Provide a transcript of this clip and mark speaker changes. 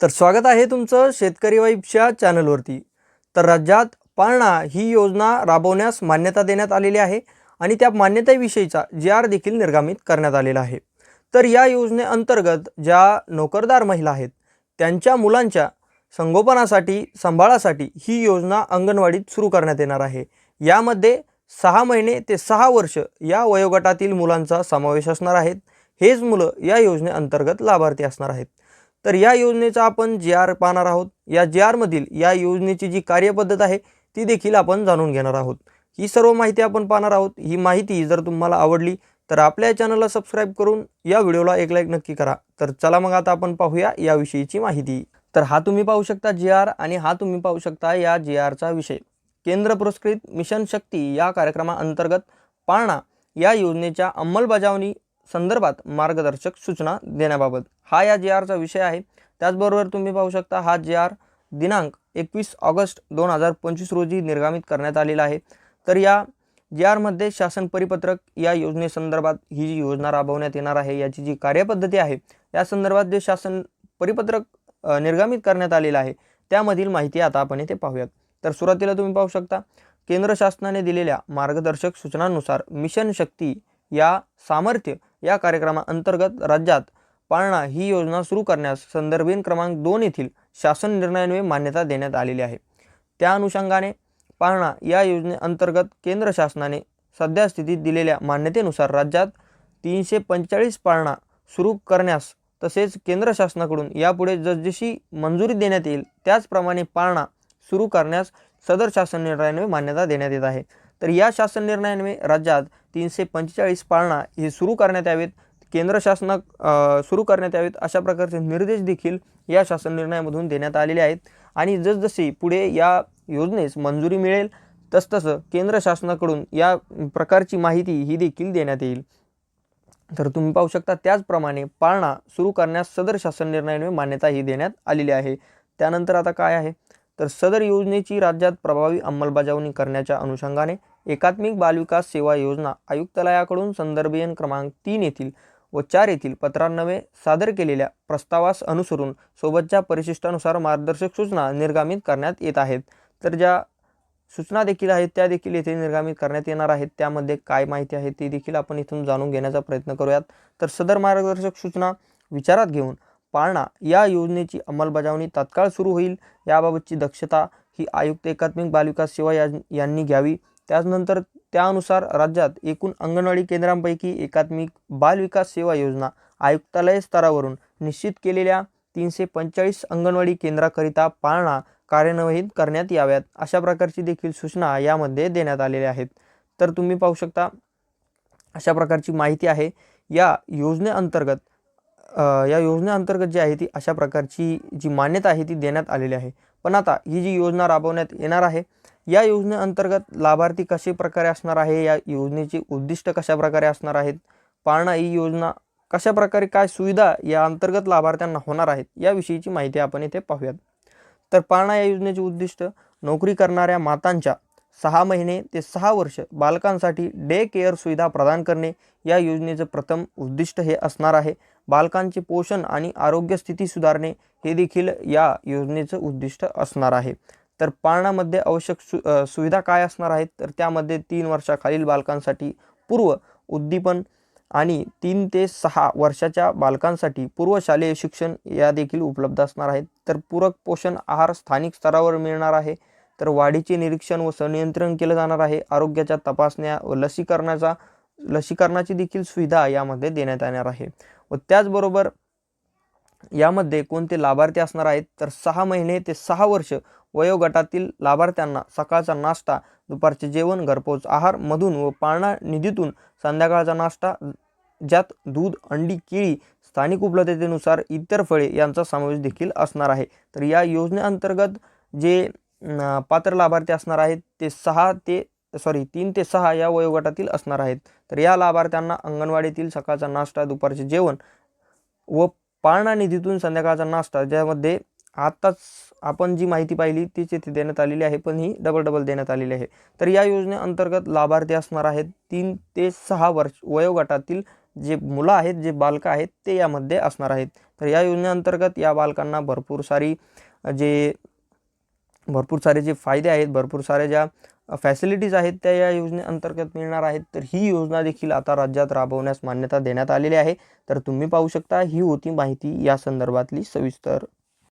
Speaker 1: तर स्वागत आहे तुमचं शेतकरी वाईबच्या चॅनलवरती. तर राज्यात पाळणा ही योजना राबवण्यास मान्यता देण्यात आलेली आहे आणि त्या मान्यतेविषयीचा जी आर देखील निर्गमित करण्यात आलेला आहे. तर या योजनेअंतर्गत ज्या नोकरदार महिला आहेत त्यांच्या मुलांच्या संगोपनासाठी सांभाळासाठी ही योजना अंगणवाडीत सुरू करण्यात येणार आहे. यामध्ये सहा महिने ते सहा वर्ष या वयोगटातील मुलांचा समावेश असणार आहेत. हेच मुलं या योजनेअंतर्गत लाभार्थी असणार आहेत. तर या योजनेचा आपण जे आर पाहणार आहोत. या जे आरमधील या योजनेची जी कार्यपद्धत आहे ती देखील आपण जाणून घेणार आहोत. ही सर्व माहिती आपण पाहणार आहोत. ही माहिती जर तुम्हाला आवडली तर आपल्या चॅनलला सबस्क्राईब करून या व्हिडिओला एक लाईक नक्की करा. तर चला मग आता आपण पाहूया याविषयीची माहिती. तर हा तुम्ही पाहू शकता जे आर आणि हा तुम्ही पाहू शकता या जे आरचा विषय. केंद्र पुरस्कृत मिशन शक्ती या कार्यक्रमाअंतर्गत पाळणा या योजनेच्या अंमलबजावणी संदर्भात मार्गदर्शक सूचना देण्याबाबत. हा या जी आरचा विषय आहे. त्याचबरोबर तुम्ही पाहू शकता हा जी आर दिनांक एकवीस ऑगस्ट दोन हजार पंचवीस रोजी निर्गमित करण्यात आलेला आहे. तर या जी आरमध्ये शासन परिपत्रक या योजनेसंदर्भात ही जी योजना राबवण्यात येणार आहे याची जी कार्यपद्धती आहे या संदर्भात जे शासन परिपत्रक निर्गामित निर्गमित करण्यात आलेलं आहे त्यामधील माहिती आता आपण इथे पाहूयात. तर सुरुवातीला तुम्ही पाहू शकता केंद्र शासनाने दिलेल्या मार्गदर्शक सूचनांनुसार मिशन शक्ती या सामर्थ्य या कार्यक्रमाअंतर्गत राज्यात पाळणा ही योजना सुरू करण्यास संदर्भीन क्रमांक दोन येथील शासन निर्णयान्वये मान्यता देण्यात आलेली आहे. त्या अनुषंगाने पाळणा या योजनेअंतर्गत केंद्र शासनाने सध्या स्थितीत दिलेल्या मान्यतेनुसार राज्यात तीनशे पंचेचाळीस पाळणा सुरू करण्यास तसेच केंद्र शासनाकडून यापुढे जसजशी मंजुरी देण्यात येईल त्याचप्रमाणे पाळणा सुरू करण्यास सदर शासन निर्णयान्वये मान्यता देण्यात येत आहे. तर या शासन निर्णयाने राज्यात तीनशे पंचेचाळीस पाळणा हे सुरू करण्यात यावेत. केंद्र शासना सुरू करण्यात यावेत अशा प्रकारचे निर्देश देखील या शासन निर्णयामधून देण्यात आलेले आहेत. आणि जसजशी पुढे या योजनेस मंजुरी मिळेल तसतसं केंद्र शासनाकडून या प्रकारची माहिती ही देखील देण्यात येईल. तर तुम्ही पाहू शकता त्याचप्रमाणे पाळणा सुरू करण्यास सदर शासन निर्णयाने मान्यता ही देण्यात आलेली आहे. त्यानंतर आता काय आहे? तर सदर योजनेची राज्यात प्रभावी अंमलबजावणी करण्याच्या अनुषंगाने एकात्मिक बालविकास सेवा योजना आयुक्तालयाकडून संदर्भयन क्रमांक तीन येथील व चार येथील पत्रांनवे सादर केलेल्या प्रस्तावास अनुसरून सोबतच्या परिशिष्टानुसार मार्गदर्शक सूचना निर्गामित करण्यात येत आहेत. तर ज्या सूचना देखील आहेत त्या देखील येथे निर्गामित करण्यात येणार आहेत. त्यामध्ये काय माहिती आहे ती देखील आपण इथून जाणून घेण्याचा प्रयत्न करूयात. तर सदर मार्गदर्शक सूचना विचारात घेऊन पाळणा या योजनेची अंमलबजावणी तात्काळ सुरू होईल. याबाबतची दक्षता ही आयुक्त एकात्मिक बालविकास सेवा या यांनी घ्यावी. त्याचनंतर त्यानुसार राज्यात एकूण अंगणवाडी केंद्रांपैकी एकात्मिक बालविकास सेवा योजना आयुक्तालय स्तरावरून निश्चित केलेल्या तीनशे पंचेचाळीस अंगणवाडी केंद्राकरिता पाळणा कार्यान्वित करण्यात याव्यात. अशा प्रकारची देखील सूचना यामध्ये देण्यात आलेल्या आहेत. तर तुम्ही पाहू शकता अशा प्रकारची माहिती आहे. या योजनेअंतर्गत या योजनेअंतर्गत जी आहे ती अशा प्रकारची जी मान्यता आहे ती देण्यात आलेली आहे. पण आता ही जी योजना राबवण्यात येणार आहे या योजनेअंतर्गत लाभार्थी कसे प्रकारे असणार आहे? या योजनेचे उद्दिष्ट कशा प्रकारे असणार आहेत? पाळणा ही योजना कशा प्रकारे काय सुविधा या अंतर्गत लाभार्थ्यांना होणार आहेत? याविषयीची माहिती आपण इथे पाहूयात. तर पाळणा या योजनेचे उद्दिष्ट नोकरी करणाऱ्या मातांच्या सहा महिने ते सहा वर्ष बालकांसाठी डे केअर सुविधा प्रदान करणे या योजनेचं प्रथम उद्दिष्ट हे असणार आहे. बालकांचे पोषण आणि आरोग्य स्थिती सुधारणे हे देखील या योजनेचं उद्दिष्ट असणार आहे. तर पाळणामध्ये आवश्यक सु सुविधा काय असणार आहेत? तर त्यामध्ये तीन वर्षाखालील बालकांसाठी पूर्व उद्दीपन आणि तीन ते सहा वर्षाच्या बालकांसाठी पूर्वशालेय शिक्षण या देखील उपलब्ध असणार आहेत. तर पूरक पोषण आहार स्थानिक स्तरावर मिळणार आहे. तर वाढीचे निरीक्षण व संनियंत्रण केलं जाणार आहे. आरोग्याच्या तपासण्या व लसीकरणाचा लसीकरणाची देखील सुविधा यामध्ये देण्यात येणार आहे. व त्याचबरोबर यामध्ये कोणते लाभार्थी असणार आहेत? तर सहा महिने ते सहा वर्ष वयोगटातील लाभार्थ्यांना सकाळचा नाश्ता दुपारचे जेवण घरपोच आहार मधून व पाळणा निधीतून संध्याकाळचा नाश्ता ज्यात दूध अंडी केळी स्थानिक उपलब्धतेनुसार इतर फळे यांचा समावेश देखील असणार आहे. तर या योजनेअंतर्गत जे पात्र लाभार्थी असणार आहेत ते सहा ते सॉरी तीन ते सहा या वयोगटातील असणार आहेत. तर या लाभार्थ्यांना अंगणवाडीतील सकाळचा नाश्ता दुपारचे जेवण व पाळणा निधीतून संध्याकाळचा नाश्ता ज्यामध्ये आत्ताच आपण जी माहिती पाहिली तीच येथे देण्यात आलेली आहे पण ही डबल डबल देण्यात आलेली आहे. तर या योजनेअंतर्गत लाभार्थी असणार आहेत तीन ते सहा वर्ष वयोगटातील जे मुलं आहेत जे बालकं आहेत ते यामध्ये असणार आहेत. तर या योजनेअंतर्गत या बालकांना भरपूर सारी जे भरपूर सारे जे फायदे आहेत भरपूर साऱ्या ज्या फॅसिलिटीज आहेत त्या या योजनेअंतर्गत मिळणार आहेत तर ही योजना देखील आता राज्यात राबवण्यास मान्यता देण्यात आलेली आहे. तर तुम्ही पाहू शकता ही होती माहिती या संदर्भातली सविस्तर